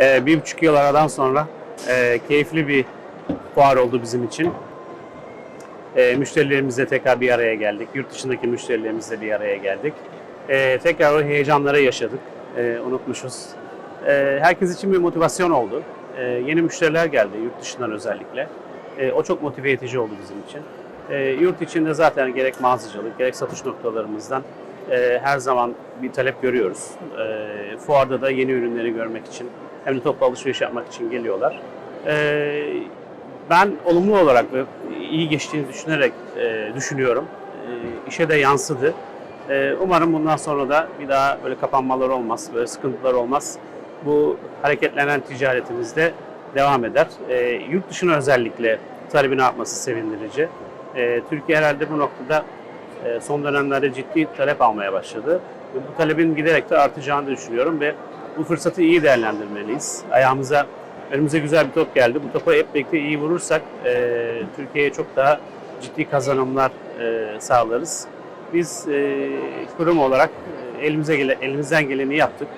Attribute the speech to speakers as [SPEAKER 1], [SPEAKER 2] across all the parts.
[SPEAKER 1] Ee, bir buçuk yıl aradan sonra e, keyifli bir fuar oldu bizim için. E, müşterilerimizle tekrar bir araya geldik. Yurt dışındaki müşterilerimizle bir araya geldik. E, tekrar o heyecanları yaşadık. E, unutmuşuz. E, herkes için bir motivasyon oldu. E, yeni müşteriler geldi yurt dışından özellikle. E, o çok motive edici oldu bizim için. E, yurt içinde zaten gerek mağazacılık gerek satış noktalarımızdan e, her zaman bir talep görüyoruz. E, fuarda da yeni ürünleri görmek için hem de toplu alışveriş yapmak için geliyorlar. E, ben olumlu olarak ve iyi geçtiğini düşünerek e, düşünüyorum. E, işe de yansıdı. E, umarım bundan sonra da bir daha böyle kapanmalar olmaz, böyle sıkıntılar olmaz. Bu hareketlenen ticaretimizde devam eder. E, yurt dışına özellikle talebin artması sevindirici. E, Türkiye herhalde bu noktada son dönemlerde ciddi talep almaya başladı. Bu talebin giderek de artacağını düşünüyorum ve bu fırsatı iyi değerlendirmeliyiz. Ayağımıza, önümüze güzel bir top geldi. Bu topa hep birlikte iyi vurursak e, Türkiye'ye çok daha ciddi kazanımlar e, sağlarız. Biz e, kurum olarak e, elimize gele, elimizden geleni yaptık.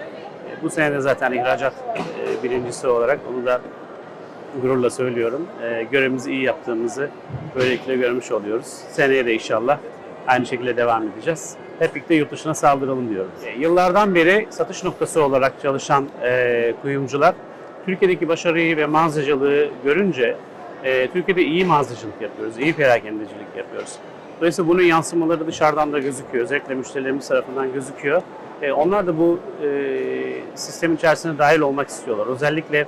[SPEAKER 1] E, bu sene de zaten ihracat e, birincisi olarak onu da gururla söylüyorum. E, görevimizi iyi yaptığımızı böylelikle görmüş oluyoruz. Seneye de inşallah aynı şekilde devam edeceğiz. Hep birlikte yurt dışına saldıralım diyorum. E, yıllardan beri satış noktası olarak çalışan e, kuyumcular Türkiye'deki başarıyı ve mağazacılığı görünce e, Türkiye'de iyi mağazacılık yapıyoruz, iyi perakendecilik yapıyoruz. Dolayısıyla bunun yansımaları dışarıdan da gözüküyor. Özellikle müşterilerimiz tarafından gözüküyor. E, onlar da bu e, sistemin içerisine dahil olmak istiyorlar. Özellikle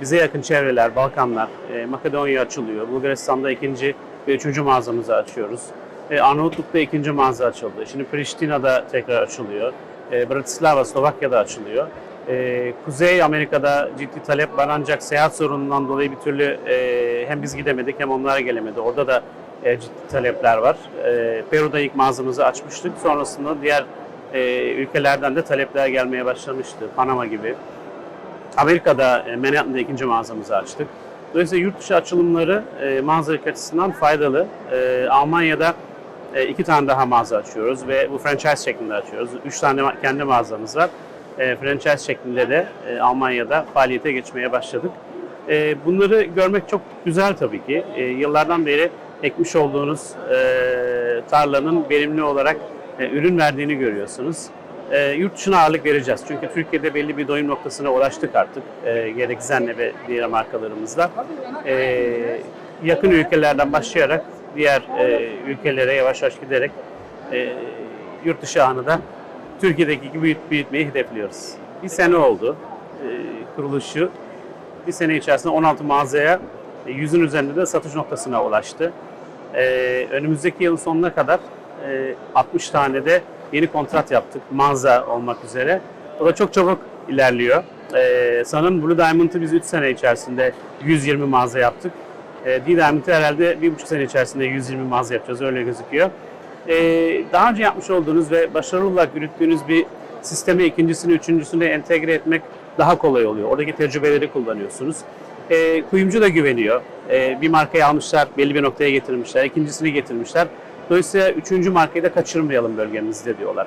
[SPEAKER 1] bize yakın çevreler, Balkanlar, e, Makedonya açılıyor. Bulgaristan'da ikinci ve üçüncü mağazamızı açıyoruz. E, Arnavutluk'ta ikinci mağaza açıldı. Şimdi Prishtina'da tekrar açılıyor. E, Bratislava, Slovakya'da açılıyor. E, Kuzey Amerika'da ciddi talep var ancak seyahat sorunundan dolayı bir türlü e, hem biz gidemedik hem onlar gelemedi. Orada da e, ciddi talepler var. E, Peru'da ilk mağazamızı açmıştık. Sonrasında diğer e, ülkelerden de talepler gelmeye başlamıştı. Panama gibi. Amerika'da e, Manhattan'da ikinci mağazamızı açtık. Dolayısıyla yurt dışı açılımları e, mağazalık açısından faydalı. E, Almanya'da e, iki tane daha mağaza açıyoruz ve bu franchise şeklinde açıyoruz. Üç tane kendi mağazamız var. E, franchise şeklinde de e, Almanya'da faaliyete geçmeye başladık. E, bunları görmek çok güzel tabii ki. E, yıllardan beri ekmiş olduğunuz e, tarlanın verimli olarak e, ürün verdiğini görüyorsunuz. E, yurt dışına ağırlık vereceğiz. Çünkü Türkiye'de belli bir doyum noktasına ulaştık artık. E, gerek Zenne ve diğer markalarımızla. E, yakın ülkelerden başlayarak diğer e, ülkelere yavaş yavaş giderek e, yurt dışı ağını da Türkiye'deki gibi büyüt, büyütmeyi hedefliyoruz. Bir sene oldu e, kuruluşu. Bir sene içerisinde 16 mağazaya e, yüzün üzerinde de satış noktasına ulaştı. E, önümüzdeki yılın sonuna kadar e, 60 tane de yeni kontrat yaptık mağaza olmak üzere. O da çok çabuk ilerliyor. E, sanırım Blue Diamond'ı biz 3 sene içerisinde 120 mağaza yaptık. E, D-Diamond'ı herhalde 1,5 sene içerisinde 120 mağaza yapacağız öyle gözüküyor. E, daha önce yapmış olduğunuz ve başarılı olarak yürüttüğünüz bir sisteme ikincisini, üçüncüsünü entegre etmek daha kolay oluyor. Oradaki tecrübeleri kullanıyorsunuz. E, kuyumcu da güveniyor. E, bir markayı almışlar, belli bir noktaya getirmişler, ikincisini getirmişler. Dolayısıyla üçüncü markayı da kaçırmayalım bölgemizde diyorlar.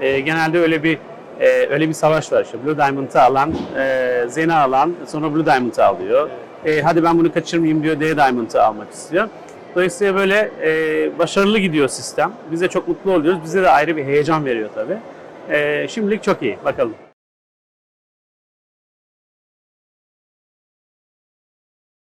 [SPEAKER 1] E, genelde öyle bir e, öyle bir savaş var işte. Blue Diamond'ı alan, e, Zena alan, sonra Blue Diamond'ı alıyor. E, hadi ben bunu kaçırmayayım diyor, D Diamond'ı almak istiyor. Dolayısıyla böyle e, başarılı gidiyor sistem. Biz de çok mutlu oluyoruz. Bize de ayrı bir heyecan veriyor tabii. E, şimdilik çok iyi. Bakalım.